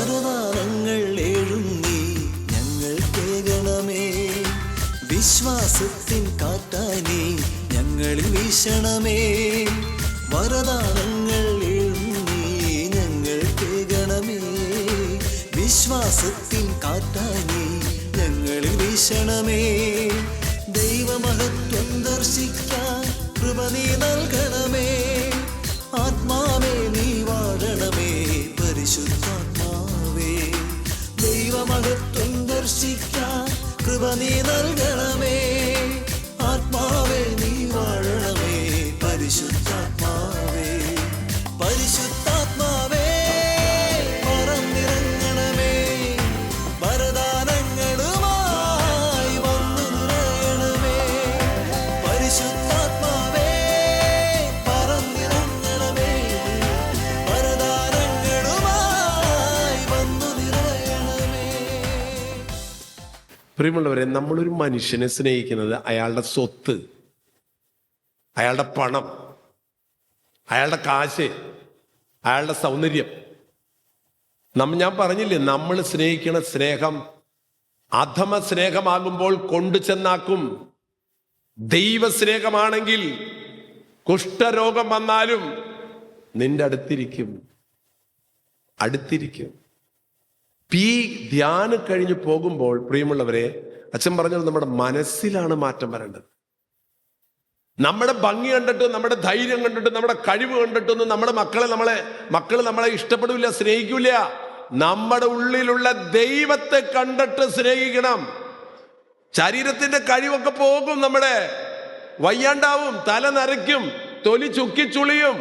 വരദാനങ്ങൾ നീ. ഞങ്ങൾ കേകണമേ വിശ്വാസത്തിൻ കാറ്റായി നീ ഞങ്ങളിൽ വീശണമേ. വരദാനങ്ങൾ നീ. ഞങ്ങൾ കേകണമേ വിശ്വാസത്തിൻ കാറ്റായി നീ ഞങ്ങളിൽ വീശണമേ. ദൈവമഹത്വം ദർശിക്കാൻ കൃപ നീ നൽകണമേ. ദൈവമഹത്വം ദർശിക്കാൻ പ്രിയമുള്ളവരെ നമ്മളൊരു മനുഷ്യനെ സ്നേഹിക്കുന്നത് അയാളുടെ സ്വത്ത് അയാളുടെ പണം അയാളുടെ കാശ് അയാളുടെ സൗന്ദര്യം. നമ്മ ഞാൻ പറഞ്ഞില്ലേ നമ്മൾ സ്നേഹിക്കണ സ്നേഹം അധമ സ്നേഹമാകുമ്പോൾ കൊണ്ടു ചെന്നാക്കും. ദൈവ സ്നേഹമാണെങ്കിൽ കുഷ്ഠരോഗം വന്നാലും നിന്റെ അടുത്തിരിക്കും. അടുത്തിരിക്കും. ഈ ധ്യാനം കഴിഞ്ഞ് പോകുമ്പോൾ പ്രിയമുള്ളവരെ അച്ഛൻ പറഞ്ഞത് നമ്മുടെ മനസ്സിലാണ് മാറ്റം വരേണ്ടത്. നമ്മുടെ ഭംഗി കണ്ടിട്ട് നമ്മുടെ ധൈര്യം കണ്ടിട്ട് നമ്മുടെ കഴിവ് കണ്ടിട്ടൊന്നും നമ്മുടെ മക്കളെ നമ്മളെ മക്കൾ നമ്മളെ ഇഷ്ടപ്പെടില്ല സ്നേഹിക്കില്ല. നമ്മുടെ ഉള്ളിലുള്ള ദൈവത്തെ കണ്ടിട്ട് സ്നേഹിക്കണം. ശരീരത്തിന്റെ കഴിവൊക്കെ പോകും നമ്മുടെ. വയ്യാണ്ടാവും തല നരയ്ക്കും തൊലി ചുക്കിച്ചുളിയും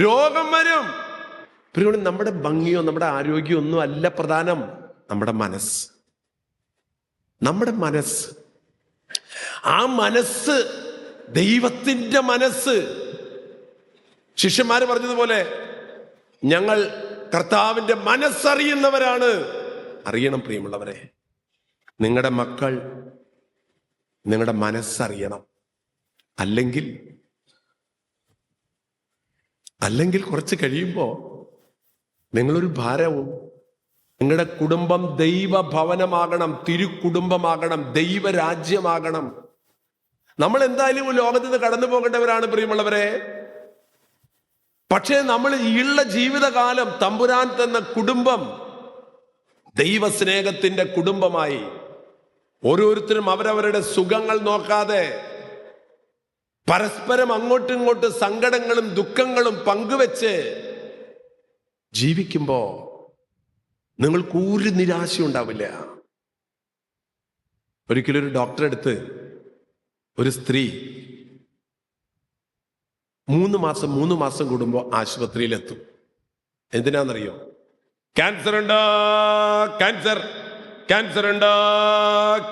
രോഗം വരും. പ്രിയോട് നമ്മുടെ ഭംഗിയോ നമ്മുടെ ആരോഗ്യമോ ഒന്നും അല്ല പ്രധാനം നമ്മുടെ മനസ്സ്. നമ്മുടെ മനസ്സ്. ആ മനസ്സ് ദൈവത്തിന്റെ മനസ്സ്. ശിഷ്യന്മാര് പറഞ്ഞതുപോലെ ഞങ്ങൾ കർത്താവിന്റെ മനസ്സറിയുന്നവരാണ്. അറിയണം പ്രിയമുള്ളവരെ നിങ്ങളുടെ മക്കൾ നിങ്ങളുടെ മനസ്സറിയണം. അല്ലെങ്കിൽ അല്ലെങ്കിൽ കുറച്ച് കഴിയുമ്പോൾ നിങ്ങളൊരു ഭാരവും. നിങ്ങളുടെ കുടുംബം ദൈവഭവനമാകണം തിരുക്കുടുംബമാകണം ദൈവരാജ്യമാകണം. നമ്മൾ എന്തായാലും ലോകത്ത് നിന്ന് കടന്നു പോകേണ്ടവരാണ് പ്രിയമുള്ളവരെ. പക്ഷേ നമ്മൾ ഉള്ള ജീവിതകാലം തമ്പുരാൻ തന്ന കുടുംബം ദൈവസ്നേഹത്തിന്റെ കുടുംബമായി. ഓരോരുത്തരും അവരവരുടെ സുഖങ്ങൾ നോക്കാതെ പരസ്പരം അങ്ങോട്ടും ഇങ്ങോട്ടും സങ്കടങ്ങളും ദുഃഖങ്ങളും പങ്കുവെച്ച് ജീവിക്കുമ്പോ നിങ്ങൾക്ക് ഒരു നിരാശ ഉണ്ടാവില്ല ഒരിക്കലും ഒരു ഡോക്ടറെ അടുത്ത് ഒരു സ്ത്രീ മൂന്ന് മാസം മൂന്ന് മാസം കൂടുമ്പോൾ ആശുപത്രിയിലെത്തും. എന്തിനാണെന്നറിയോ ക്യാൻസർ ഉണ്ടോ? ക്യാൻസർ ക്യാൻസർ ഉണ്ടോ?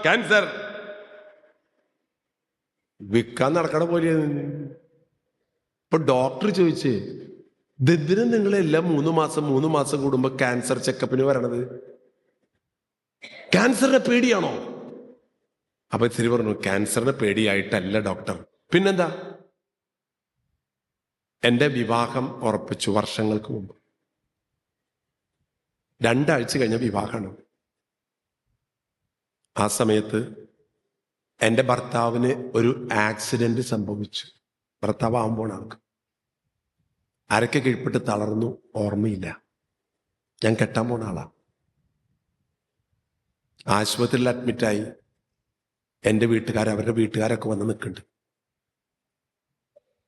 ക്യാൻസർ വിൽക്കാൻ നടക്കണ പോലെയാണ് ഇപ്പൊ ഡോക്ടർ ചോദിച്ചേ ഇതെന്തിനാ നിങ്ങൾ മൂന്ന് മാസം മൂന്ന് മാസം കൂടുമ്പോ ക്യാൻസർ ചെക്കപ്പിന് വരണത്. ക്യാൻസറിനെ പേടിയാണോ? അപ്പൊ ഇത്തിരി പറഞ്ഞു ക്യാൻസറിനെ പേടിയായിട്ടല്ല ഡോക്ടർ പിന്നെന്താ? എന്റെ വിവാഹം ഉറപ്പിച്ചു വർഷങ്ങൾക്ക് മുമ്പ്. രണ്ടാഴ്ച കഴിഞ്ഞ വിവാഹമാണ്. ആ സമയത്ത് എന്റെ ഭർത്താവിന് ഒരു ആക്സിഡന്റ് സംഭവിച്ചു. ഭർത്താവ് ആകുമ്പോൾ ആൾക്ക് അരക്കെ കീഴ്പ്പെട്ട് തളർന്നു ഓർമ്മയില്ല. ഞാൻ കെട്ടാൻ പോണ ആളാ. ആശുപത്രിയിൽ അഡ്മിറ്റായി എന്റെ വീട്ടുകാർ അവരുടെ വീട്ടുകാരൊക്കെ വന്ന് നിൽക്കുന്നുണ്ട്.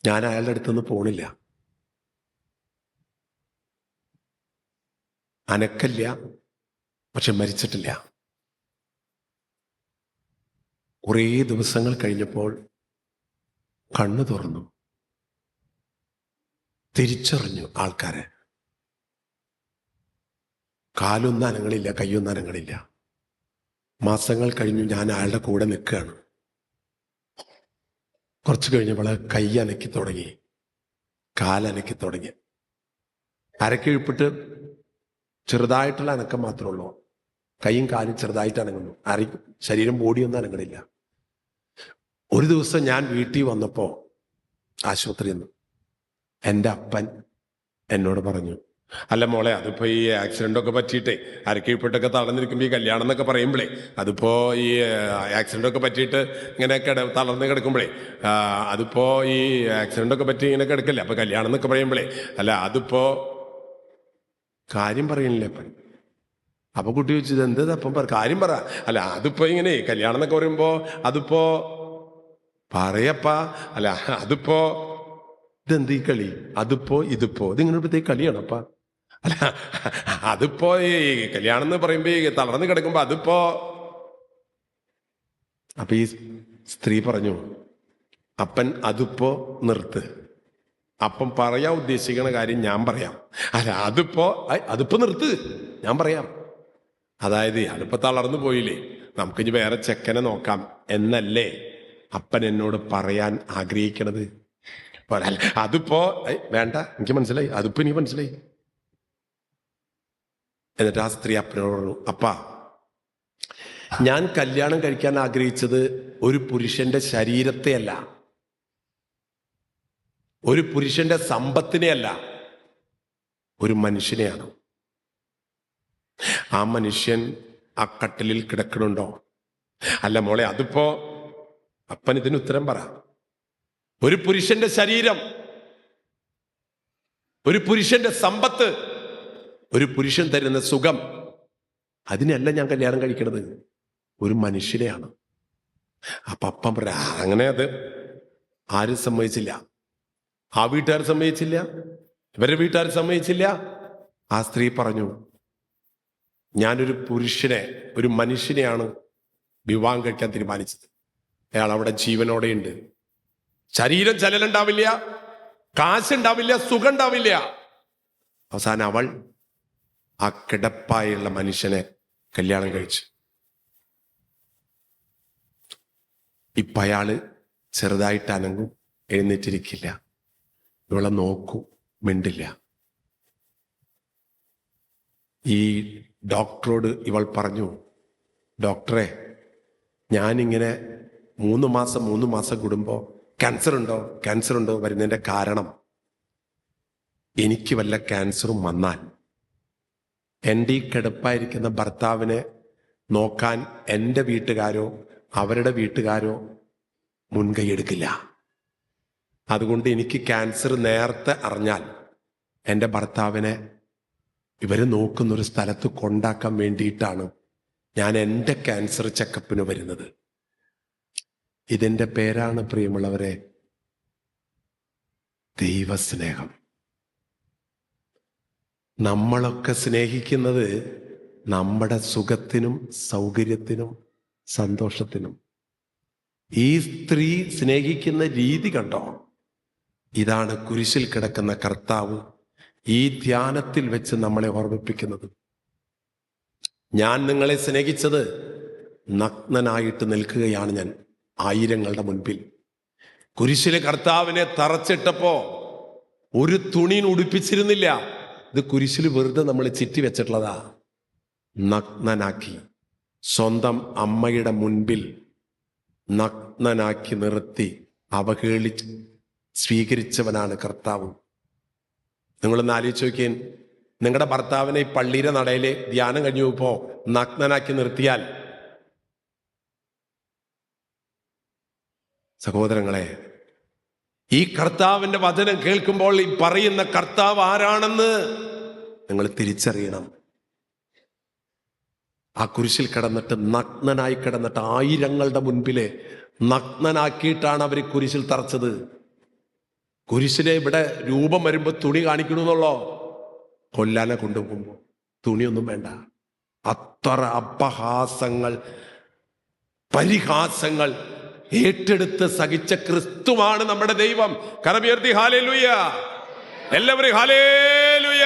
ഞാൻ അയാളുടെ അടുത്തുനിന്ന് പോണില്ല. അനക്കല്ല പക്ഷെ മരിച്ചിട്ടില്ല. കുറേ ദിവസങ്ങൾ കഴിഞ്ഞപ്പോൾ കണ്ണു തുറന്നു. തിരിച്ചറിഞ്ഞു ആൾക്കാരെ. കാലൊന്നും അനങ്ങളില്ല അനങ്ങളില്ല മാസങ്ങൾ കഴിഞ്ഞു ഞാൻ അയാളുടെ കൂടെ നിൽക്കുകയാണ്. കുറച്ച് കഴിഞ്ഞപ്പോൾ കൈ അനക്കി തുടങ്ങി കാലനക്കി തുടങ്ങി. അരക്കിഴിപ്പിട്ട് ചെറുതായിട്ടുള്ള അനക്കം മാത്രമേ ഉള്ളൂ. കൈയും കാലും ചെറുതായിട്ട് അനങ്ങുന്നു. അരി ശരീരം ബോഡിയൊന്നും അനങ്ങണില്ല. ഒരു ദിവസം ഞാൻ വീട്ടിൽ വന്നപ്പോൾ ആശുപത്രിയിൽ നിന്ന് എന്റെ അപ്പൻ എന്നോട് പറഞ്ഞു അല്ല മോളെ അതിപ്പോ ഈ ആക്സിഡന്റ് ഒക്കെ പറ്റിയിട്ടേ അരക്കീഴ്പ്പെട്ടൊക്കെ തളർന്നിരിക്കുമ്പോൾ ഈ കല്യാണം എന്നൊക്കെ പറയുമ്പോഴേ അതിപ്പോ ഈ ആക്സിഡന്റ് ഒക്കെ പറ്റിയിട്ട് ഇങ്ങനെ കിട തളർന്ന് കിടക്കുമ്പോഴേ അതിപ്പോ ഈ ആക്സിഡന്റ് ഒക്കെ പറ്റി ഇങ്ങനെ കിടക്കല്ലേ അപ്പൊ കല്യാണം എന്നൊക്കെ പറയുമ്പോഴേ അല്ല അതിപ്പോ കാര്യം പറയണില്ലേ അപ്പൻ? അപ്പൊ കുട്ടി ചോദിച്ചത് എന്ത് അപ്പം പറ കാര്യം പറ. അല്ല അതിപ്പോ ഇങ്ങനെ കല്യാണം എന്നൊക്കെ പറയുമ്പോ അതിപ്പോ പറയപ്പാ അല്ല അതിപ്പോ ഇതെന്ത് ഈ കളി അതിപ്പോ ഇതിപ്പോ. ഇതിങ്ങനെ ഇപ്പോഴത്തെ അല്ല അതിപ്പോ ഈ കല്യാണം എന്ന് പറയുമ്പോ തളർന്ന് കിടക്കുമ്പോ അതിപ്പോ. അപ്പൊ ഈ സ്ത്രീ പറഞ്ഞു അപ്പൻ അതിപ്പോ നിർത്ത്. അപ്പം പറയാൻ ഉദ്ദേശിക്കുന്ന കാര്യം ഞാൻ പറയാം. അല്ല അതിപ്പോ അതിപ്പോ നിർത്ത്. ഞാൻ പറയാം. അതായത് അതിപ്പോ തളർന്നു പോയില്ലേ. നമുക്കിനി വേറെ ചെക്കനെ നോക്കാം എന്നല്ലേ അപ്പൻ എന്നോട് പറയാൻ ആഗ്രഹിക്കണത്? അതിപ്പോ വേണ്ട. എനിക്ക് മനസ്സിലായി. അതിപ്പോ എനിക്ക് മനസ്സിലായി. എന്നിട്ട് ആ സ്ത്രീ അപ്പനോട് പറഞ്ഞു അപ്പാ ഞാൻ കല്യാണം കഴിക്കാൻ ആഗ്രഹിച്ചത് ഒരു പുരുഷന്റെ ശരീരത്തെയല്ല. ഒരു പുരുഷന്റെ സമ്പത്തിനെയല്ല. ഒരു മനുഷ്യനെയാണ്. ആ മനുഷ്യൻ ആ കട്ടിലിൽ കിടക്കണുണ്ടോ? അല്ല മോളെ അതിപ്പോ അപ്പൻ ഇതിന് ഉത്തരം പറ. ഒരു പുരുഷന്റെ ശരീരം ഒരു പുരുഷന്റെ സമ്പത്ത് ഒരു പുരുഷൻ തരുന്ന സുഖം അതിനല്ല ഞാൻ കല്യാണം കഴിക്കണത്. ഒരു മനുഷ്യനെയാണ്. അപ്പൊ അപ്പം അങ്ങനെ അത് ആരും സമ്മതിച്ചില്ല. ആ വീട്ടുകാർ സമ്മതിച്ചില്ല? ഇവരെ വീട്ടുകാർ സമ്മതിച്ചില്ല? ആ സ്ത്രീ പറഞ്ഞു ഞാനൊരു പുരുഷനെ ഒരു മനുഷ്യനെയാണ് വിവാഹം കഴിക്കാൻ തീരുമാനിച്ചത്. അയാൾ അവിടെ ജീവനോടെയുണ്ട്. ശരീരം ചലനുണ്ടാവില്ല കാശുണ്ടാവില്ല സുഖം ഉണ്ടാവില്ല അവസാനം അവൾ ആ കിടപ്പായുള്ള മനുഷ്യനെ കല്യാണം കഴിച്ചു. ഇപ്പൊ അയാൾ ചെറുതായിട്ട് അനങ്ങും എഴുന്നേറ്റിരിക്കില്ല. ഇവളെ നോക്കൂ മിണ്ടില്ല. ഈ ഡോക്ടറോട് ഇവൾ പറഞ്ഞു ഡോക്ടറെ ഞാനിങ്ങനെ മൂന്ന് മാസം മൂന്ന് മാസം കൂടുമ്പോൾ ക്യാൻസർ ഉണ്ടോ? ക്യാൻസർ ഉണ്ടോ? വരുന്നതിന്റെ കാരണം. എനിക്ക് വല്ല ക്യാൻസറും വന്നാൽ എന്റെ ഈ കിടപ്പായിരിക്കുന്ന ഭർത്താവിനെ നോക്കാൻ എന്റെ വീട്ടുകാരോ അവരുടെ വീട്ടുകാരോ മുൻകൈയെടുക്കില്ല. അതുകൊണ്ട് എനിക്ക് ക്യാൻസർ നേരത്തെ അറിഞ്ഞാൽ എന്റെ ഭർത്താവിനെ ഇവർ നോക്കുന്നൊരു സ്ഥലത്ത് കൊണ്ടാക്കാൻ വേണ്ടിയിട്ടാണ് ഞാൻ എന്റെ ക്യാൻസർ ചെക്കപ്പിന് വരുന്നത്. ഇതിന്റെ പേരാണ് പ്രിയമുള്ളവരെ ദൈവസ്നേഹം. നമ്മളൊക്കെ സ്നേഹിക്കുന്നത് നമ്മുടെ സുഖത്തിനും സൗകര്യത്തിനും സന്തോഷത്തിനും. ഈ സ്ത്രീ സ്നേഹിക്കുന്ന രീതി കണ്ടോ? ഇതാണ് കുരിശിൽ കിടക്കുന്ന കർത്താവ് ഈ ധ്യാനത്തിൽ വെച്ച് നമ്മളെ ഓർമ്മിപ്പിക്കുന്നത്. ഞാൻ നിങ്ങളെ സ്നേഹിച്ചത് നഗ്നനായിട്ട് നിൽക്കുകയാണ് ഞാൻ. ആയിരങ്ങളുടെ മുൻപിൽ. കുരിശിലെ കർത്താവിനെ തറച്ചിട്ടപ്പോ ഒരു തുണി ഉടുപ്പിച്ചിരുന്നില്ല. ഇത് കുരിശിൽ വെറുതെ നമ്മൾ ചിറ്റി വെച്ചിട്ടുള്ളതാ. നഗ്നനാക്കി. സ്വന്തം അമ്മയുടെ മുൻപിൽ നഗ്നനാക്കി നിർത്തി അവഹേളിച്ച് സ്വീകരിച്ചവനാണ് കർത്താവ്. നിങ്ങളൊന്ന് ആലോചിച്ച് നോക്കിയൻ നിങ്ങളുടെ ഭർത്താവിനെ ഈ പള്ളിയുടെ നടയിലെ ധ്യാനം കഴിഞ്ഞു പോകുമ്പോൾ നഗ്നനാക്കി നിർത്തിയാൽ സഹോദരങ്ങളെ ഈ കർത്താവിന്റെ വചനം കേൾക്കുമ്പോൾ ഈ പറയുന്ന കർത്താവ് ആരാണെന്ന് നിങ്ങൾ തിരിച്ചറിയണം. ആ കുരിശിൽ കിടന്നിട്ട് നഗ്നനായി കിടന്നിട്ട് ആയിരങ്ങളുടെ മുൻപിലെ നഗ്നനാക്കിയിട്ടാണ് അവർ കുരിശിൽ തറച്ചത്. കുരിശിലെ ഇവിടെ രൂപം വരുമ്പോൾ തുണി കാണിക്കണമെന്നുള്ളോ കൊല്ലാനെ കൊണ്ടുപോകുമ്പോൾ തുണിയൊന്നും വേണ്ട. അത്ര അപഹാസങ്ങൾ പരിഹാസങ്ങൾ ഏറ്റെടുത്ത് സഹിച്ച ക്രിസ്തുവാണ് നമ്മുടെ ദൈവം. കരമുയർത്തി ഹാലേ ലുയ എല്ലാവരും ഹാലേ ലുയ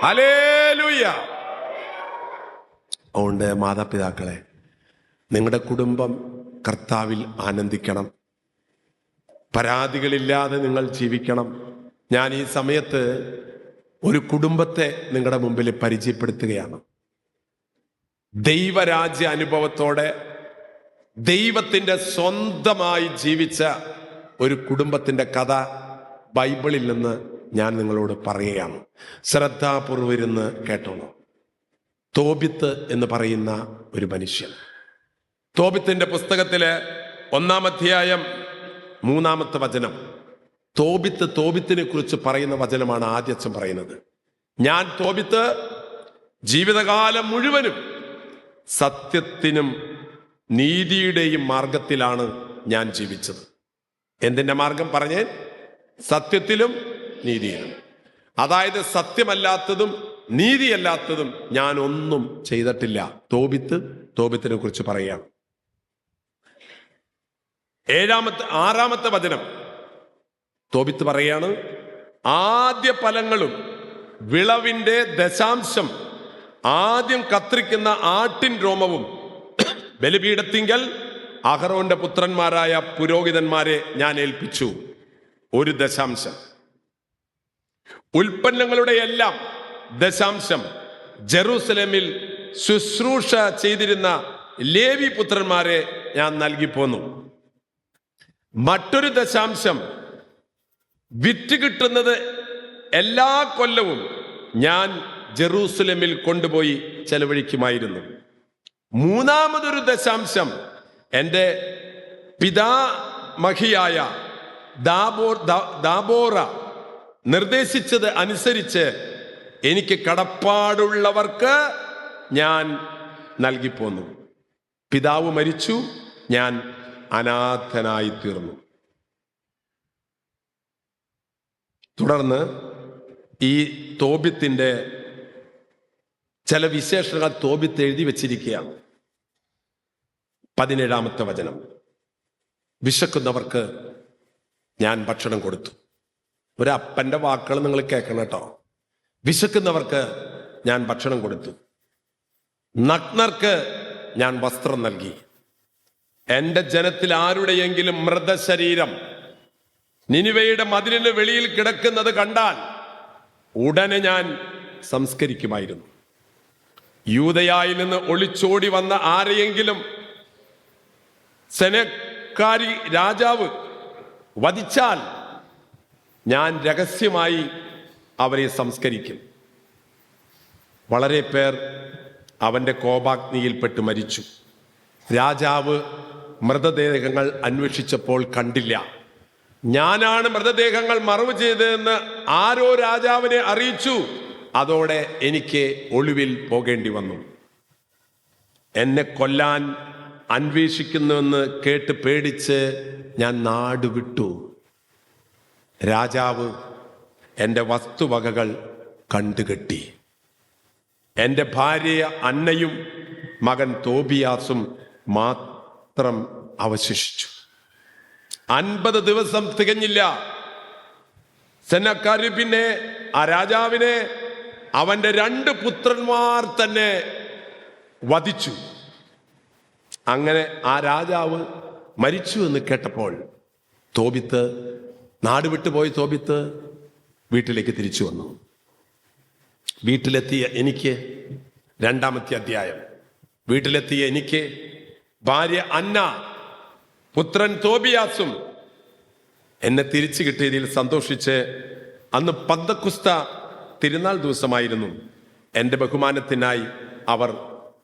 ഹലേ ലുയ അതുകൊണ്ട് മാതാപിതാക്കളെ നിങ്ങളുടെ കുടുംബം കർത്താവിൽ ആനന്ദിക്കണം. പരാതികളില്ലാതെ നിങ്ങൾ ജീവിക്കണം. ഞാൻ ഈ സമയത്ത് ഒരു കുടുംബത്തെ നിങ്ങളുടെ മുമ്പിൽ പരിചയപ്പെടുത്തുകയാണ്. ദൈവരാജ്യ അനുഭവത്തോടെ ദൈവത്തിന്റെ സ്വന്തമായി ജീവിച്ച ഒരു കുടുംബത്തിന്റെ കഥ ബൈബിളിൽ നിന്ന് ഞാൻ നിങ്ങളോട് പറയുകയാണ്. ശ്രദ്ധാപൂർവരുന്ന് കേട്ടോളൂ തോബിത്ത് എന്ന് പറയുന്ന ഒരു മനുഷ്യൻ. തോബിത്തിന്റെ പുസ്തകത്തിലെ ഒന്നാം അധ്യായം മൂന്നാമത്തെ വചനം. തോബിത്ത് തോബിത്തിനെ കുറിച്ച് പറയുന്ന വചനമാണ് ആദ്യച്ഛൻ പറയുന്നത്. ഞാൻ തോബിത്ത് ജീവിതകാലം മുഴുവനും സത്യത്തിനും നീതിയുടെയും മാർഗത്തിലാണ് ഞാൻ ജീവിച്ചത്. എന്തിന്റെ മാർഗം പറഞ്ഞേ? സത്യത്തിലും നീതിയിലും. അതായത് സത്യമല്ലാത്തതും നീതിയല്ലാത്തതും ഞാൻ ഒന്നും ചെയ്തിട്ടില്ല. തോപിത്ത് തോപിത്തിനെ കുറിച്ച് പറയുകയാണ്. ഏഴാമത്തെ ആറാമത്തെ വചനം. തോപിത്ത് പറയാണ് ആദ്യ ഫലങ്ങളും വിളവിന്റെ ദശാംശം ആദ്യം കത്രിക്കുന്ന ആട്ടിൻ രോമവും ബലിപീഠത്തിങ്കൽ അഹറോന്റെ പുത്രന്മാരായ പുരോഹിതന്മാരെ ഞാൻ ഏൽപ്പിച്ചു. ഒരു ദശാംശം. ഉൽപ്പന്നങ്ങളുടെ എല്ലാം ദശാംശം. ജെറൂസലേമിൽ ശുശ്രൂഷ ചെയ്തിരുന്ന ലേവി പുത്രന്മാരെ ഞാൻ നൽകിപ്പോന്നു. മറ്റൊരു ദശാംശം. വിറ്റ് കിട്ടുന്നത് എല്ലാ കൊല്ലവും ഞാൻ ജെറൂസലേമിൽ കൊണ്ടുപോയി ചെലവഴിക്കുമായിരുന്നു. മൂന്നാമതൊരു ദശാംശം. എന്റെ പിതാമഹിയായ ദാബോർ ദാബോ ദാബോറ നിർദ്ദേശിച്ചത് അനുസരിച്ച് എനിക്ക് കടപ്പാടുള്ളവർക്ക് ഞാൻ നൽകിപ്പോന്നു. പിതാവ് മരിച്ചു ഞാൻ അനാഥനായി തീർന്നു. തുടർന്ന് ഈ തോബിത്തിന്റെ ചില വിശേഷങ്ങൾ തോബിത്ത് എഴുതി വച്ചിരിക്കുകയാണ്. പതിനേഴാമത്തെ വചനം. വിശക്കുന്നവർക്ക് ഞാൻ ഭക്ഷണം കൊടുത്തു. ഒരപ്പന്റെ വാക്കുകൾ നിങ്ങൾ കേൾക്കണം കേട്ടോ. വിശക്കുന്നവർക്ക് ഞാൻ ഭക്ഷണം കൊടുത്തു. നഗ്നർക്ക് ഞാൻ വസ്ത്രം നൽകി. എന്റെ ജനത്തിൽ ആരുടെയെങ്കിലും മൃതശരീരം നിനിവയുടെ മതിലിന് വെളിയിൽ കിടക്കുന്നത് കണ്ടാൽ ഉടനെ ഞാൻ സംസ്കരിക്കുമായിരുന്നു. യൂതയായി നിന്ന് ഒളിച്ചോടി വന്ന ആരെയെങ്കിലും സെനക്കാരി രാജാവ് വധിച്ചാൽ ഞാൻ രഹസ്യമായി അവരെ സംസ്കരിക്കും. വളരെ പേർ അവന്റെ കോപാഗ്നിയിൽപ്പെട്ട് മരിച്ചു. രാജാവ് മൃതദേഹങ്ങൾ അന്വേഷിച്ചപ്പോൾ കണ്ടില്ല. ഞാനാണ് മൃതദേഹങ്ങൾ മറവ് ചെയ്തതെന്ന് ആരോ രാജാവിനെ അറിയിച്ചു. അതോടെ എനിക്ക് ഒളിവിൽ പോകേണ്ടി വന്നു. എന്നെ കൊല്ലാൻ അന്വേഷിക്കുന്നുവെന്ന് കേട്ട് പേടിച്ച് ഞാൻ നാട് വിട്ടു രാജാവ് എന്റെ വസ്തുവകകൾ കണ്ടുകെട്ടി. എന്റെ ഭാര്യ അന്നയും മകൻ തോബിയാസും മാത്രം അവശേഷിച്ചു. അൻപത് ദിവസം തികഞ്ഞില്ല. സെനക്കാരി പിന്നെ ആ രാജാവിനെ അവന്റെ രണ്ട് പുത്രന്മാർ തന്നെ വധിച്ചു. അങ്ങനെ ആ രാജാവ് മരിച്ചു എന്ന് കേട്ടപ്പോൾ തോബിത്ത് നാട് വിട്ടുപോയി തോബിത്ത് വീട്ടിലേക്ക് തിരിച്ചു വന്നു. വീട്ടിലെത്തിയ എനിക്ക് രണ്ടാമത്തെ അധ്യായം. വീട്ടിലെത്തിയ എനിക്ക് ഭാര്യ അന്ന പുത്രൻ തോബിയാസും എന്നെ തിരിച്ചു കിട്ടിയതിൽ സന്തോഷിച്ച് അന്ന് പന്തക്കുസ്ത തിരുനാൾ ദിവസമായിരുന്നു. എന്റെ ബഹുമാനത്തിനായി അവർ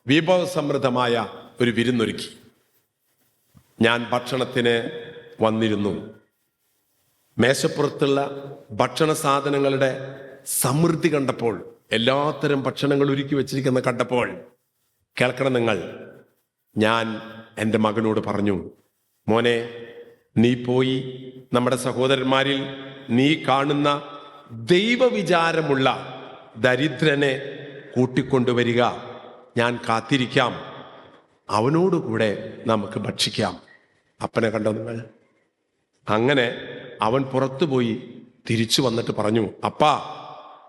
വിഭവസമൃദ്ധമായ ഒരു വിരുന്നൊരുക്കി. ഞാൻ ഭക്ഷണത്തിന് വന്നിരുന്നു. മേശപ്പുറത്തുള്ള ഭക്ഷണ സാധനങ്ങളുടെ സമൃദ്ധി കണ്ടപ്പോൾ എല്ലാത്തരം ഭക്ഷണങ്ങൾ ഒരുക്കി വെച്ചിരിക്കുന്ന കണ്ടപ്പോൾ കേൾക്കണം നിങ്ങൾ. ഞാൻ എന്റെ മകനോട് പറഞ്ഞു മോനെ നീ പോയി നമ്മുടെ സഹോദരന്മാരിൽ നീ കാണുന്ന ദൈവവിചാരമുള്ള ദരിദ്രനെ കൂട്ടിക്കൊണ്ടുവരിക. ഞാൻ കാത്തിരിക്കാം. അവനോടുകൂടെ നമുക്ക് ഭക്ഷിക്കാം. അപ്പനെ കണ്ടോ നിങ്ങൾ? അങ്ങനെ അവൻ പുറത്തുപോയി തിരിച്ചു വന്നിട്ട് പറഞ്ഞു അപ്പാ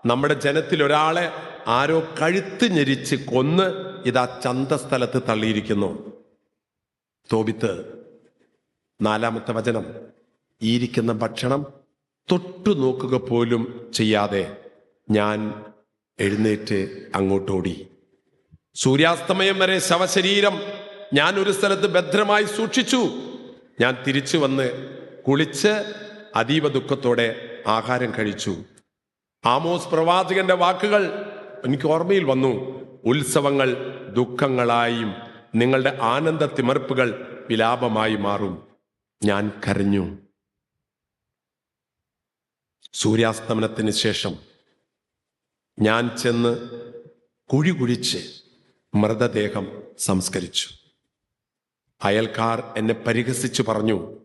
നമ്മുടെ ജനത്തിൽ ഒരാളെ ആരോ കഴുത്ത് ഞെരിച്ച് കൊന്ന് ഇതാ ചന്തസ്ഥലത്ത് തള്ളിയിരിക്കുന്നു. തോപിത്ത് നാലാമത്തെ വചനം ഈരിക്കുന്ന ഭക്ഷണം തൊട്ടു നോക്കുക പോലും ചെയ്യാതെ ഞാൻ എഴുന്നേറ്റ് അങ്ങോട്ടോടി. സൂര്യാസ്തമയം വരെ ശവശരീരം ഞാൻ ഒരു സ്ഥലത്ത് ഭദ്രമായി സൂക്ഷിച്ചു. ഞാൻ തിരിച്ചു വന്ന് കുളിച്ച് അതീവ ദുഃഖത്തോടെ ആഹാരം കഴിച്ചു. ആമോസ് പ്രവാചകന്റെ വാക്കുകൾ എനിക്ക് ഓർമ്മയിൽ വന്നു. ഉത്സവങ്ങൾ ദുഃഖങ്ങളായും നിങ്ങളുടെ ആനന്ദ തിമർപ്പുകൾ വിലാപമായി മാറും. ഞാൻ കരഞ്ഞു. സൂര്യാസ്തമനത്തിന് ശേഷം ഞാൻ ചെന്ന് കുഴി കുഴിച്ച് മൃതദേഹം സംസ്കരിച്ചു. അയൽക്കാർ എന്നെ പരിഹസിച്ചു പറഞ്ഞു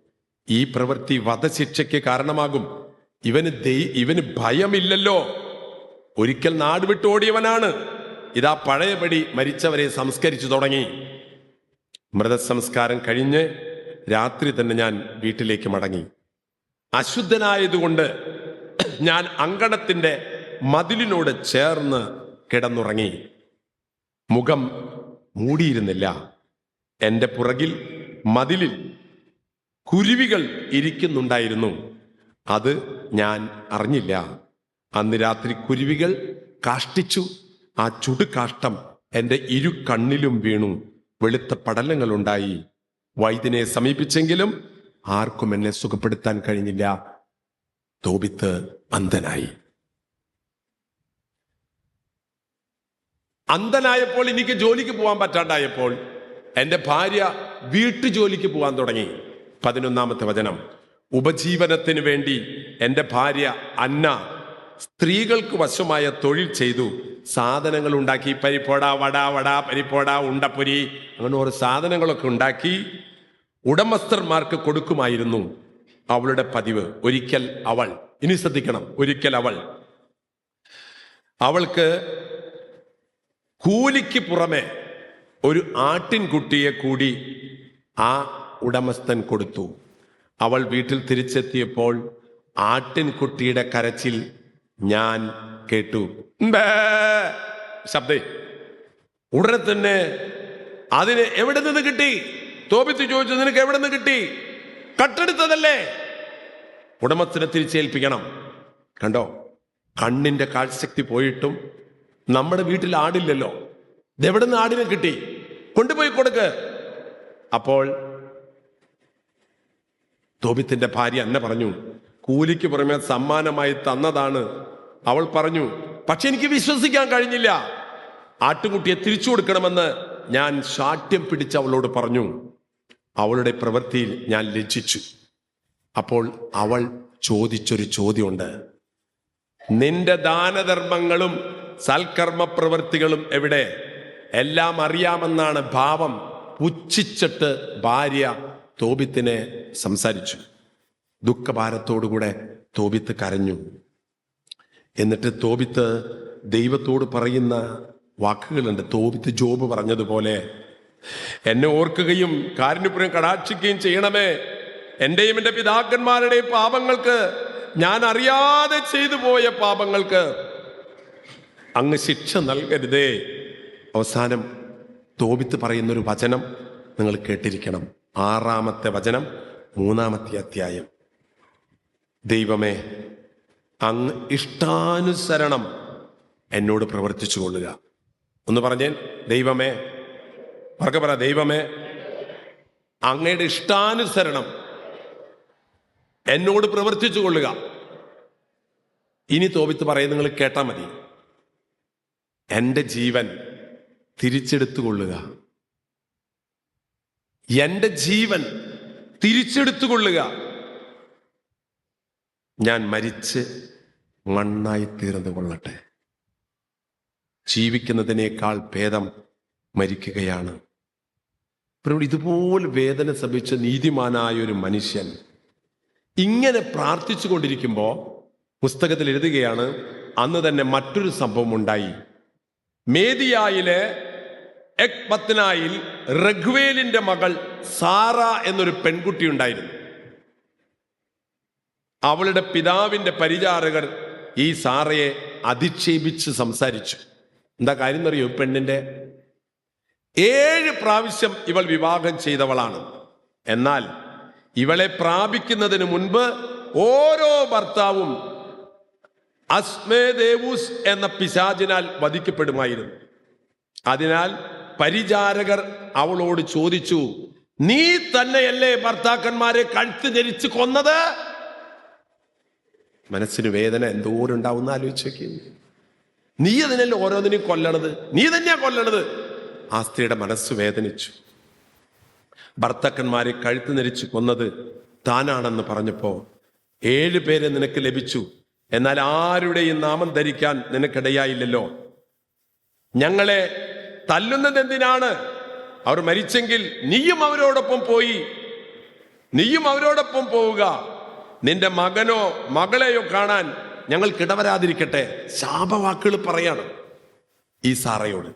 ഈ പ്രവൃത്തി വധശിക്ഷയ്ക്ക് കാരണമാകും. ഇവന് ദൈ- ഇവന് ഭയമില്ലല്ലോ. ഒരിക്കൽ നാട് വിട്ടോടിയവനാണ് ഇതാ പഴയപടി മരിച്ചവരെ സംസ്കരിച്ചു തുടങ്ങി. മൃതസംസ്കാരം കഴിഞ്ഞ് രാത്രി തന്നെ ഞാൻ വീട്ടിലേക്ക് മടങ്ങി. അശുദ്ധനായതുകൊണ്ട് ഞാൻ അങ്കണത്തിന്റെ മതിലിനോട് ചേർന്ന് കിടന്നുറങ്ങി. മുഖം മൂടിയിരുന്നില്ല. എന്റെ പുറകിൽ മതിലിൽ കുരുവികൾ ഇരിക്കുന്നുണ്ടായിരുന്നു. അത് ഞാൻ അറിഞ്ഞില്ല. അന്ന് രാത്രി കുരുവികൾ കാഷ്ടിച്ചു. ആ ചുടുകാഷ്ടം എന്റെ ഇരു കണ്ണിലും വീണു. വെളുത്ത പടലങ്ങളുണ്ടായി. വൈദ്യനെ സമീപിച്ചെങ്കിലും ആർക്കും എന്നെ സുഖപ്പെടുത്താൻ കഴിഞ്ഞില്ല. തോപിത്ത് അന്ധനായി. അന്ധനായപ്പോൾ എനിക്ക് ജോലിക്ക് പോകാൻ പറ്റാണ്ടായപ്പോൾ എന്റെ ഭാര്യ വീട്ടു ജോലിക്ക് പോകാൻ തുടങ്ങി. പതിനൊന്നാമത്തെ വചനം. ഉപജീവനത്തിന് വേണ്ടി എന്റെ ഭാര്യ അന്ന സ്ത്രീകൾക്ക് വശമായ തൊഴിൽ ചെയ്തു. സാധനങ്ങൾ ഉണ്ടാക്കി. പരിപ്പോട വട വട പരിപ്പോട ഉണ്ടപ്പൊരി. അങ്ങനെ ഓരോ സാധനങ്ങളൊക്കെ ഉണ്ടാക്കി ഉടമസ്ഥന്മാർക്ക് കൊടുക്കുമായിരുന്നു അവളുടെ പതിവ്. ഒരിക്കൽ അവൾ ഇനി ശ്രദ്ധിക്കണം ഒരിക്കൽ അവൾ. അവൾക്ക് കൂലിക്ക് പുറമെ ഒരു ആട്ടിൻകുട്ടിയെ കൂടി ആ ഉടമസ്ഥൻ കൊടുത്തു. അവൾ വീട്ടിൽ തിരിച്ചെത്തിയപ്പോൾ ആട്ടിൻകുട്ടിയുടെ കരച്ചിൽ ഞാൻ കേട്ടു. ശബ്ദേ. ഉടനെ തന്നെ അതിന് എവിടെ നിന്ന് കിട്ടി? തോപിത്ത് ചോദിച്ചു നിനക്ക് എവിടെ നിന്ന് കിട്ടി? കട്ടെടുത്തതല്ലേ? ഉടമസ്ഥനെ തിരിച്ചേൽപ്പിക്കണം. കണ്ടോ? കണ്ണിന്റെ കാഴ്ചശക്തി പോയിട്ടും നമ്മുടെ വീട്ടിൽ ആടില്ലല്ലോ. ഇതെവിടെ നിന്ന് ആടിനെ കിട്ടി? കൊണ്ടുപോയി കൊടുക്ക്. അപ്പോൾ തോബിത്തിന്റെ ഭാര്യ എന്നെ പറഞ്ഞു കൂലിക്ക് പുറമെ സമ്മാനമായി തന്നതാണ്. അവൾ പറഞ്ഞു പക്ഷെ എനിക്ക് വിശ്വസിക്കാൻ കഴിഞ്ഞില്ല. ആട്ടുകുട്ടിയെ തിരിച്ചു കൊടുക്കണമെന്ന് ഞാൻ ശാഠ്യം പിടിച്ച് അവളോട് പറഞ്ഞു. അവളുടെ പ്രവൃത്തിയിൽ ഞാൻ ലജ്ജിച്ചു. അപ്പോൾ അവൾ ചോദിച്ചൊരു ചോദ്യമുണ്ട് നിന്റെ ദാനധർമ്മങ്ങളും സൽക്കർമ്മ പ്രവൃത്തികളും എവിടെ? എല്ലാം അറിയാമെന്നാണ് ഭാവം പുച്ഛിച്ചിട്ട് ഭാര്യ തോബിത്തിനെ സംസാരിച്ചു. ദുഃഖഭാരത്തോടുകൂടെ തോബിത്ത് കരഞ്ഞു. എന്നിട്ട് തോബിത്ത് ദൈവത്തോട് പറയുന്ന വാക്കുകളുണ്ട്. തോബിത്ത് ജോബ് പറഞ്ഞതുപോലെ എന്നെ ഓർക്കുകയും കാരുണ്യപുരം കടാക്ഷിക്കുകയും ചെയ്യണമേ. എന്റെയും എന്റെ പിതാക്കന്മാരുടെയും പാപങ്ങൾക്ക് ഞാൻ അറിയാതെ ചെയ്തു പോയ പാപങ്ങൾക്ക് അങ്ങ് ശിക്ഷ നൽകരുതേ. അവസാനം തോപിത്ത് പറയുന്നൊരു വചനം നിങ്ങൾ കേട്ടിരിക്കണം. ആറാമത്തെ വചനം മൂന്നാമത്തെ അധ്യായം. ദൈവമേ അങ്ങ് ഇഷ്ടാനുസരണം എന്നോട് പ്രവർത്തിച്ചു കൊള്ളുക. ഒന്ന് പറഞ്ഞേ ദൈവമേ പറക്കെ പറ ദൈവമേ അങ്ങയുടെ ഇഷ്ടാനുസരണം എന്നോട് പ്രവർത്തിച്ചു കൊള്ളുക. ഇനി തോപിത്ത് പറയുന്നത് നിങ്ങൾ കേട്ടാൽ മതി. എന്റെ ജീവൻ തിരിച്ചെടുത്തു കൊള്ളുക എന്റെ ജീവൻ തിരിച്ചെടുത്തു കൊള്ളുക ഞാൻ മരിച്ച് മണ്ണായി തീർന്നു കൊള്ളട്ടെ. ജീവിക്കുന്നതിനേക്കാൾ ഭേദം മരിക്കുകയാണ്. ഇതുപോലെ വേദന സഭിച്ച നീതിമാനായ ഒരു മനുഷ്യൻ ഇങ്ങനെ പ്രാർത്ഥിച്ചു കൊണ്ടിരിക്കുമ്പോൾ പുസ്തകത്തിൽ എഴുതുകയാണ് അന്ന് തന്നെ മറ്റൊരു സംഭവം ഉണ്ടായി. മേദിയായിലെ എക്ബത്നായിൽ റഘ്വേലിന്റെ മകൾ സാറ എന്നൊരു പെൺകുട്ടി ഉണ്ടായിരുന്നു. അവളുടെ പിതാവിന്റെ പരിചാരകർ ഈ സാറയെ അധിക്ഷേപിച്ച് സംസാരിച്ചു. എന്താ കാര്യം എന്നറിയോ പെണ്ണിന്റെ? ഏഴ് പ്രാവശ്യം ഇവൾ വിവാഹം ചെയ്തവളാണ്. എന്നാൽ ഇവളെ പ്രാപിക്കുന്നതിന് മുൻപ് ഓരോ ഭർത്താവും അസ്മേ ദേവൂസ് എന്ന പിശാചിനാൽ വധിക്കപ്പെടുമായിരുന്നു. അതിനാൽ പരിചാരകർ അവളോട് ചോദിച്ചു നീ തന്നെയല്ലേ ഭർത്താക്കന്മാരെ കഴുത്ത് ധരിച്ച് കൊന്നത്? മനസ്സിന് വേദന എന്തോരം ഉണ്ടാവുന്ന ആലോചിച്ചേക്ക്. നീ അതിനല്ലേ ഓരോന്നിനും കൊല്ലണത്? നീ തന്നെയാ കൊല്ലണത്? ആ സ്ത്രീയുടെ മനസ്സ് വേദനിച്ചു. ഭർത്താക്കന്മാരെ കഴുത്ത് നെരിച്ച് കൊന്നത് താനാണെന്ന് പറഞ്ഞപ്പോ ഏഴ് പേരെ നിനക്ക് ലഭിച്ചു. എന്നാൽ ആരുടെയും നാമം ധരിക്കാൻ നിനക്കിടയായില്ലല്ലോ. ഞങ്ങളെ തല്ലുന്നത് എന്തിനാണ്? അവർ മരിച്ചെങ്കിൽ നീയും അവരോടൊപ്പം പോയി. നീയും അവരോടൊപ്പം പോവുക. നിന്റെ മകനോ മകളെയോ കാണാൻ ഞങ്ങൾ കിടവരാതിരിക്കട്ടെ ശാപവാക്കുകൾ പറയാണ് ഈ സാറയോട്.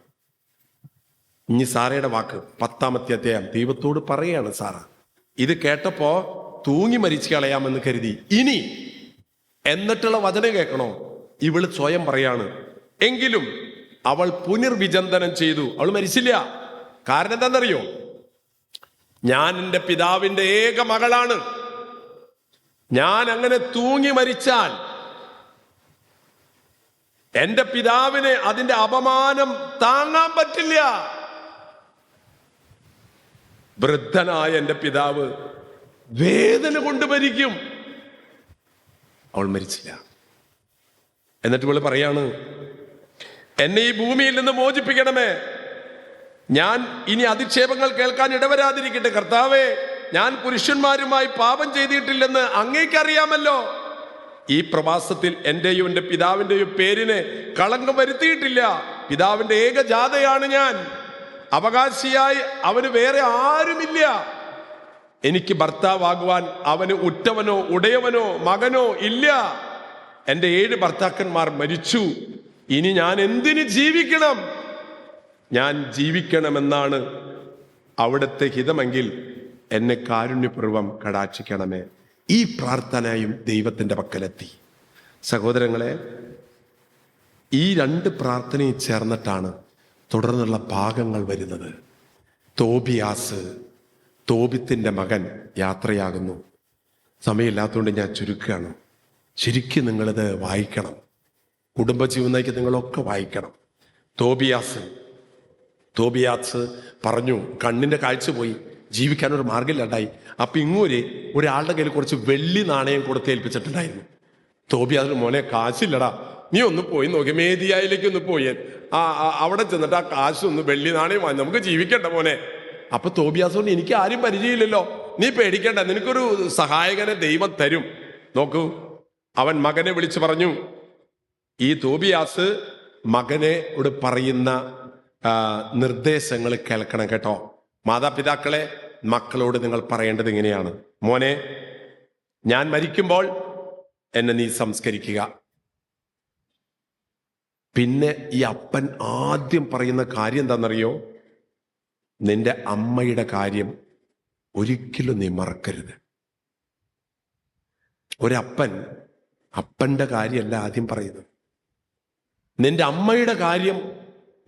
ഇനി സാറയുടെ വാക്ക് പത്താമത്തെ അധ്യായം ദൈവത്തോട് പറയാണ് സാറ. ഇത് കേട്ടപ്പോ തൂങ്ങി മരിച്ചു കളയാമെന്ന് കരുതി. ഇനി എന്നിട്ടുള്ള വചനം കേൾക്കണോ? ഇവൾ സ്വയം പറയാണ്. എങ്കിലും അവൾ പുനർവിചന്തനം ചെയ്തു. അവൾ മരിച്ചില്ല. കാരണം എന്താണെന്നറിയോ? ഞാൻ എന്റെ പിതാവിന്റെ ഏക മകളാണ്. ഞാൻ അങ്ങനെ തൂങ്ങി മരിച്ചാൽ എന്റെ പിതാവിന് അതിന്റെ അപമാനം താങ്ങാൻ പറ്റില്ല. വൃദ്ധനായ എന്റെ പിതാവ് വേദന കൊണ്ട് മരിക്കും. അവൾ മരിച്ചില്ല. എന്നിട്ട് ഇവൾ പറയാണ് എന്നെ ഈ ഭൂമിയിൽ നിന്ന് മോചിപ്പിക്കണമേ. ഞാൻ ഇനി അധിക്ഷേപങ്ങൾ കേൾക്കാൻ ഇടവരാതിരിക്കട്ടെ കർത്താവേ. ഞാൻ പുരുഷന്മാരുമായി പാപം ചെയ്തിട്ടില്ലെന്ന് അങ്ങേക്കറിയാമല്ലോ. ഈ പ്രവാസത്തിൽ എന്റെയും എന്റെ പിതാവിന്റെയും പേരിനെ കളങ്കം വരുത്തിയിട്ടില്ല. പിതാവിന്റെ ഏകജാതയാണ് ഞാൻ. അവകാശിയായി അവന് വേറെ ആരുമില്ല. എനിക്ക് ഭർത്താവാകുവാൻ അവന് ഉറ്റവനോ ഉടയവനോ മകനോ ഇല്ല. എന്റെ ഏഴ് ഭർത്താക്കന്മാർ മരിച്ചു. ഇനി ഞാൻ എന്തിന് ജീവിക്കണം? ഞാൻ ജീവിക്കണമെന്നാണ് അവിടുത്തെ ഹിതമെങ്കിൽ എന്നെ കാരുണ്യപൂർവം കടാക്ഷിക്കണമേ. ഈ പ്രാർത്ഥനയും ദൈവത്തിന്റെ പക്കലെത്തി. സഹോദരങ്ങളെ ഈ രണ്ട് പ്രാർത്ഥനയും ചേർന്നിട്ടാണ് തുടർന്നുള്ള ഭാഗങ്ങൾ വരുന്നത്. തോബിയാസ് തോബിത്തിന്റെ മകൻ യാത്രയാകുന്നു. സമയമില്ലാത്തതുകൊണ്ട് ഞാൻ ചുരുക്കുകയാണ്. ശരിക്കും നിങ്ങളിത് വായിക്കണം. കുടുംബജീവനയ്ക്ക് നിങ്ങളൊക്കെ വായിക്കണം. തോബിയാസ് തോബിയാസ് പറഞ്ഞു കണ്ണിന്റെ കാഴ്ച പോയി. ജീവിക്കാൻ ഒരു മാർഗമില്ലാണ്ടായി അപ്പം ഇങ്ങൂര് ഒരാളുടെ കയ്യിൽ കുറച്ച് വെള്ളി നാണയം കൊടുത്ത് ഏൽപ്പിച്ചിട്ടുണ്ടായിരുന്നു. തോബിയാസിന് മോനെ കാശില്ലടാ. നീ ഒന്ന് പോയി നോക്കി. മേദിയായിലേക്ക് ഒന്ന് പോയി. ആ അവിടെ ചെന്നിട്ട് ആ കാശൊന്ന് വെള്ളി നാണയം വാങ്ങി. നമുക്ക് ജീവിക്കണ്ട മോനെ. അപ്പൊ തോബിയാസ് കൊണ്ട് എനിക്ക് ആരും പരിചയമില്ലല്ലോ. നീ പേടിക്കണ്ട നിനക്കൊരു സഹായകനെ ദൈവം തരും. നോക്കൂ അവൻ മകനെ വിളിച്ചു പറഞ്ഞു. ഈ തോബിയാസ് മകനോട് പറയുന്ന നിർദ്ദേശങ്ങൾ കേൾക്കണം കേട്ടോ. മാതാപിതാക്കളെ മക്കളോട് നിങ്ങൾ പറയേണ്ടത് ഇങ്ങനെയാണ്. മോനെ ഞാൻ മരിക്കുമ്പോൾ എന്നെ നീ സംസ്കരിക്കുക. പിന്നെ ഈ അപ്പൻ ആദ്യം പറയുന്ന കാര്യം എന്താണെന്നറിയോ? നിന്റെ അമ്മയുടെ കാര്യം ഒരിക്കലും നീ മറക്കരുത്. ഒരപ്പൻ അപ്പന്റെ കാര്യമല്ല ആദ്യം പറയുന്നത്. നിന്റെ അമ്മയുടെ കാര്യം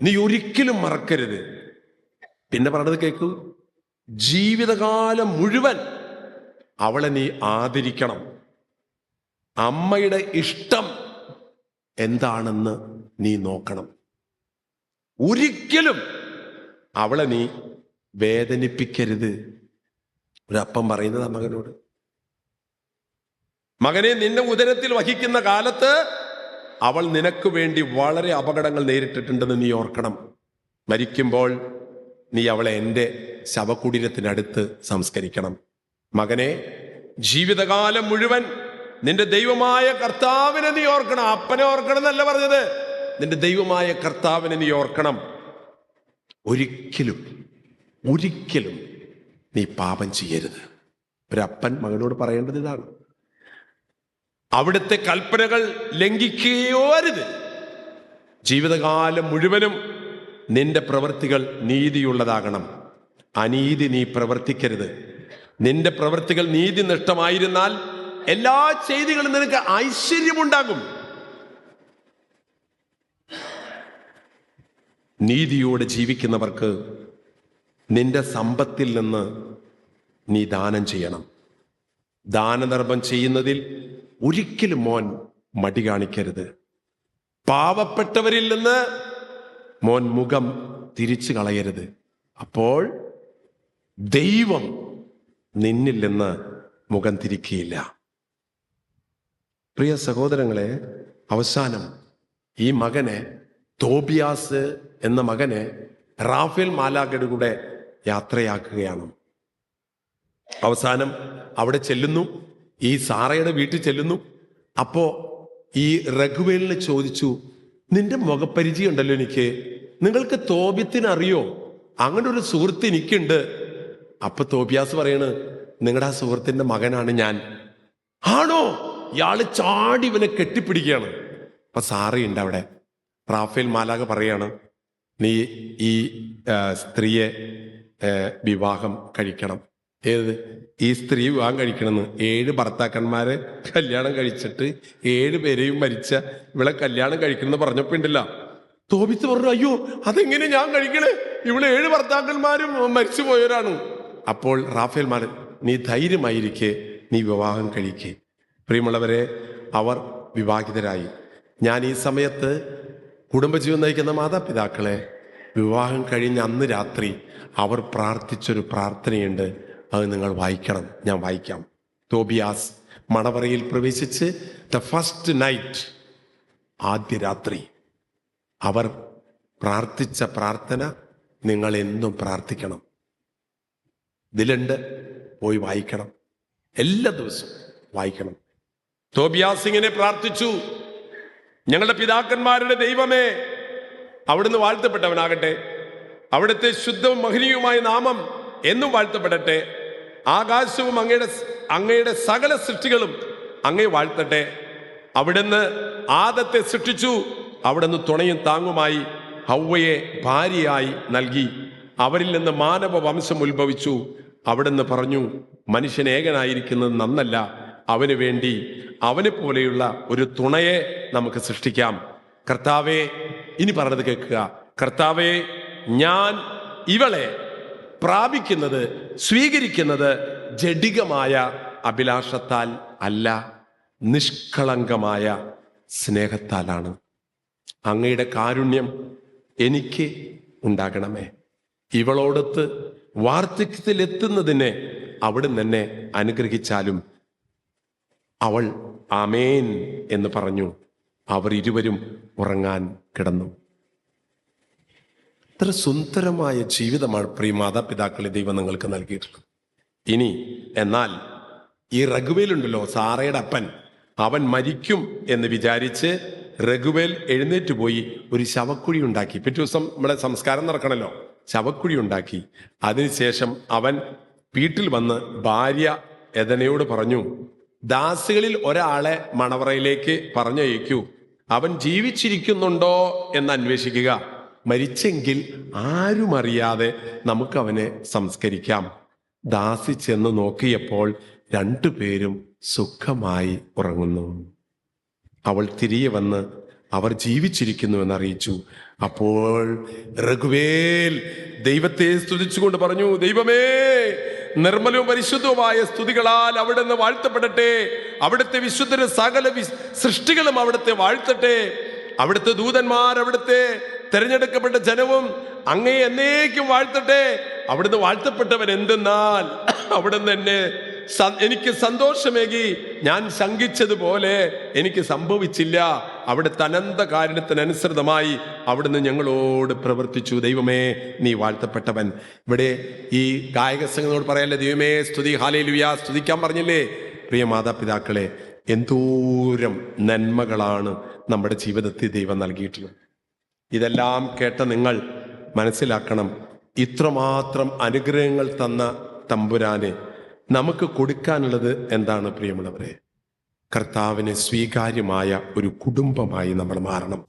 നീ ഒരിക്കലും മറക്കരുത്. പിന്നെ പറഞ്ഞത് കേൾക്കൂ. ജീവിതകാലം മുഴുവൻ അവളെ നീ ആദരിക്കണം. അമ്മയുടെ ഇഷ്ടം എന്താണെന്ന് നീ നോക്കണം. ഒരിക്കലും അവളെ നീ വേദനിപ്പിക്കരുത്. ഒരപ്പം പറയുന്നത് മകനോട്. മകനെ നിന്റെ ഉദരത്തിൽ വഹിക്കുന്ന കാലത്ത് അവൾ നിനക്ക് വേണ്ടി വളരെ അപകടങ്ങൾ നേരിട്ടിട്ടുണ്ടെന്ന് നീ ഓർക്കണം. മരിക്കുമ്പോൾ നീ അവളെ എന്റെ ശവകുടീരത്തിനടുത്ത് സംസ്കരിക്കണം. മകനെ ജീവിതകാലം മുഴുവൻ നിന്റെ ദൈവമായ കർത്താവിനെ നീ ഓർക്കണം. അപ്പനെ ഓർക്കണം എന്നല്ല പറഞ്ഞത്. നിന്റെ ദൈവമായ കർത്താവിനെ നീ ഓർക്കണം. ഒരിക്കലും ഒരിക്കലും നീ പാപം ചെയ്യരുത്. ഒരപ്പൻ മകനോട് പറയേണ്ടത് ഇതാണ്. അവിടുത്തെ കൽപ്പനകൾ ലംഘിക്കുകയോ അരുത് ജീവിതകാലം മുഴുവനും നിന്റെ പ്രവൃത്തികൾ നീതിയുള്ളതാകണം. അനീതി നീ പ്രവർത്തിക്കരുത്. നിന്റെ പ്രവൃത്തികൾ നീതി നഷ്ടമായിരുന്നാൽ എല്ലാ ചെയ്തികളും നിനക്ക് ഐശ്വര്യമുണ്ടാകും. നീതിയോടെ ജീവിക്കുന്നവർക്ക് നിന്റെ സമ്പത്തിൽ നിന്ന് നീ ദാനം ചെയ്യണം. ദാനധർമ്മം ചെയ്യുന്നതിൽ ഒരിക്കലും മോൻ മടി കാണിക്കരുത്. പാവപ്പെട്ടവരിൽ നിന്ന് മോൻ മുഖം തിരിച്ചു കളയരുത്. അപ്പോൾ ദൈവം നിന്നിൽ നിന്ന് മുഖം തിരിക്കുകയില്ല. പ്രിയ സഹോദരങ്ങളെ അവസാനം ഈ മകനെ തോബിയാസ് എന്ന മകനെ റാഫേൽ മാലാഗഡ് കൂടെ യാത്രയാക്കുകയാണ്. അവസാനം അവിടെ ചെല്ലുന്നു. ഈ സാറയുടെ വീട്ടിൽ ചെല്ലുന്നു. അപ്പോ ഈ രഘുവേലിനെ ചോദിച്ചു നിന്റെ മുഖപരിചയം ഉണ്ടല്ലോ എനിക്ക്. നിങ്ങൾക്ക് തോപ്യത്തിനറിയോ അങ്ങനെ ഒരു സുഹൃത്ത് എനിക്കുണ്ട്. അപ്പൊ തോബിയാസ് പറയണ് നിങ്ങളുടെ ആ സുഹൃത്തിന്റെ മകനാണ് ഞാൻ. ആണോ? ഇയാൾ ചാടി ഇവനെ കെട്ടിപ്പിടിക്കുകയാണ്. അപ്പൊ സാറയുണ്ട് അവിടെ. റാഫേൽ മാലാക പറയാണ് നീ ഈ സ്ത്രീയെ വിവാഹം കഴിക്കണം. ഏത്? ഈ സ്ത്രീ വിവാഹം കഴിക്കണമെന്ന്. ഏഴ് ഭർത്താക്കന്മാരെ കല്യാണം കഴിച്ചിട്ട് ഏഴ് പേരെയും മരിച്ച ഇവളെ കല്യാണം കഴിക്കണമെന്ന് പറഞ്ഞപ്പോ ഉണ്ടല്ല. തോപിച്ച് പറഞ്ഞു അയ്യോ അതെങ്ങനെ ഞാൻ കഴിക്കണേ? ഇവിടെ ഏഴ് ഭർത്താക്കന്മാരും മരിച്ചു പോയവരാണ്. അപ്പോൾ റാഫേൽ മാർ നീ ധൈര്യമായിരിക്കെ നീ വിവാഹം കഴിക്കേ. പ്രിയമുള്ളവരെ അവർ വിവാഹിതരായി. ഞാൻ ഈ സമയത്ത് കുടുംബജീവൻ നയിക്കുന്ന മാതാപിതാക്കളെ വിവാഹം കഴിഞ്ഞ അന്ന് രാത്രി അവർ പ്രാർത്ഥിച്ചൊരു പ്രാർത്ഥനയുണ്ട്. അത് നിങ്ങൾ വായിക്കണം. ഞാൻ വായിക്കാം. തോബിയാസ് മണവറയിൽ പ്രവേശിച്ച് ദ ഫസ്റ്റ് നൈറ്റ് ആദ്യ രാത്രി അവർ പ്രാർത്ഥിച്ച പ്രാർത്ഥന നിങ്ങൾ എന്നും പ്രാർത്ഥിക്കണം. ഇതിലുണ്ട്. പോയി വായിക്കണം. എല്ലാ ദിവസവും വായിക്കണം. തോബിയാസ് ഇങ്ങനെ പ്രാർത്ഥിച്ചു. ഞങ്ങളുടെ പിതാക്കന്മാരുടെ ദൈവമേ അവിടുന്ന് വാഴ്ത്തപ്പെട്ടവനാകട്ടെ. അവിടുത്തെ ശുദ്ധവും മഹനീയവുമായ നാമം എന്നും വാഴ്ത്തപ്പെടട്ടെ. ആകാശവും അങ്ങയുടെ അങ്ങയുടെ സകല സൃഷ്ടികളും അങ്ങേ വാഴ്ത്തട്ടെ. അവിടുന്ന് ആദത്തെ സൃഷ്ടിച്ചു അവിടുന്ന് തുണയും താങ്ങുമായി ഹൗവയെ ഭാര്യയായി നൽകി. അവരിൽ നിന്ന് മാനവ വംശം ഉത്ഭവിച്ചു. അവിടുന്ന് പറഞ്ഞു മനുഷ്യൻ ഏകനായിരിക്കുന്നത് നന്നല്ല. അവന് വേണ്ടി അവനെ പോലെയുള്ള ഒരു തുണയെ നമുക്ക് സൃഷ്ടിക്കാം. കർത്താവെ ഇനി പറഞ്ഞത് കേൾക്കുക. കർത്താവെ ഞാൻ ഇവളെ പ്രാപിക്കുന്നത് സ്വീകരിക്കുന്നത് ജഡികമായ അഭിലാഷത്താൽ അല്ല നിഷ്കളങ്കമായ സ്നേഹത്താലാണ്. അങ്ങയുടെ കാരുണ്യം എനിക്ക് ഉണ്ടാകണമേ. ഇവളോടൊത്ത് വാർദ്ധക്യത്തിലെത്തുന്നതിനെ അവിടെ നിന്നെ അനുഗ്രഹിച്ചാലും അവൾ ആമേൻ എന്ന് പറഞ്ഞു. അവർ ഇരുവരും ഉറങ്ങാൻ കിടന്നു. ഇത്ര സുന്ദരമായ ജീവിതമാണ് പ്രിയ മാതാപിതാക്കളെ ദൈവം നിങ്ങൾക്ക് നൽകിയിട്ടുള്ളത്. ഇനി എന്നാൽ ഈ റഘുവേലുണ്ടല്ലോ സാറയുടെ അപ്പൻ. അവൻ മരിക്കും എന്ന് വിചാരിച്ച് രഘുവേൽ എഴുന്നേറ്റ് പോയി ഒരു ശവക്കുഴി ഉണ്ടാക്കി. പിറ്റേ ദിവസം നമ്മുടെ സംസ്കാരം നടക്കണല്ലോ. ശവക്കുഴി ഉണ്ടാക്കി. അതിനുശേഷം അവൻ വീട്ടിൽ വന്ന് ഭാര്യ എതനയോട് പറഞ്ഞു ദാസികളിൽ ഒരാളെ മണവറയിലേക്ക് പറഞ്ഞയക്കൂ. അവൻ ജീവിച്ചിരിക്കുന്നുണ്ടോ എന്ന് അന്വേഷിക്കുക. മരിച്ചെങ്കിൽ ആരും അറിയാതെ നമുക്ക് അവനെ സംസ്കരിക്കാം. ദാസി ചെന്ന് നോക്കിയപ്പോൾ രണ്ടുപേരും സുഖമായി ഉറങ്ങുന്നു. അവൾ തിരികെ വന്ന് അവർ ജീവിച്ചിരിക്കുന്നു അറിയിച്ചു അപ്പോൾ രഘുവേൽ ദൈവത്തെ സ്തുതിച്ചുകൊണ്ട് പറഞ്ഞു ദൈവമേ നിർമ്മലവും പരിശുദ്ധവുമായ സ്തുതികളാൽ അവിടുന്ന് വാഴ്ത്തപ്പെടട്ടെ. അവിടുത്തെ വിശുദ്ധര സകല സൃഷ്ടികളും അവിടുത്തെ വാഴ്ത്തട്ടെ. അവിടുത്തെ ദൂതന്മാർ അവിടുത്തെ തെരഞ്ഞെടുക്കപ്പെട്ട ജനവും അങ്ങേ എന്നേക്കും വാഴ്ത്തട്ടെ. അവിടുന്ന് വാഴ്ത്തപ്പെട്ടവൻ എന്തെന്നാൽ അവിടുന്ന് എന്നെ എനിക്ക് സന്തോഷമേകി. ഞാൻ ശങ്കിച്ചതുപോലെ എനിക്ക് സംഭവിച്ചില്ല. അവിടെ അനന്ത കാരണത്തിനനുസൃതമായി അവിടുന്ന് ഞങ്ങളോട് പ്രവർത്തിച്ചു. ദൈവമേ നീ വാഴ്ത്തപ്പെട്ടവൻ. ഇവിടെ ഈ ഗായക പറയല്ലേ ദൈവമേ സ്തുതി ഹാലേലുയാ സ്തുതിക്കാൻ പറഞ്ഞില്ലേ? പ്രിയ മാതാപിതാക്കളെ എന്തോരം നന്മകളാണ് നമ്മുടെ ജീവിതത്തിൽ ദൈവം നൽകിയിട്ടുള്ളത്. ഇതെല്ലാം കേട്ട നിങ്ങൾ മനസ്സിലാക്കണം. ഇത്രമാത്രം അനുഗ്രഹങ്ങൾ തന്ന തമ്പുരാനെ നമുക്ക് കൊടുക്കാനുള്ളത് എന്താണ് പ്രിയമുള്ളവരെ? കർത്താവിന് സ്വീകാര്യമായ ഒരു കുടുംബമായി നമ്മൾ മാറണം.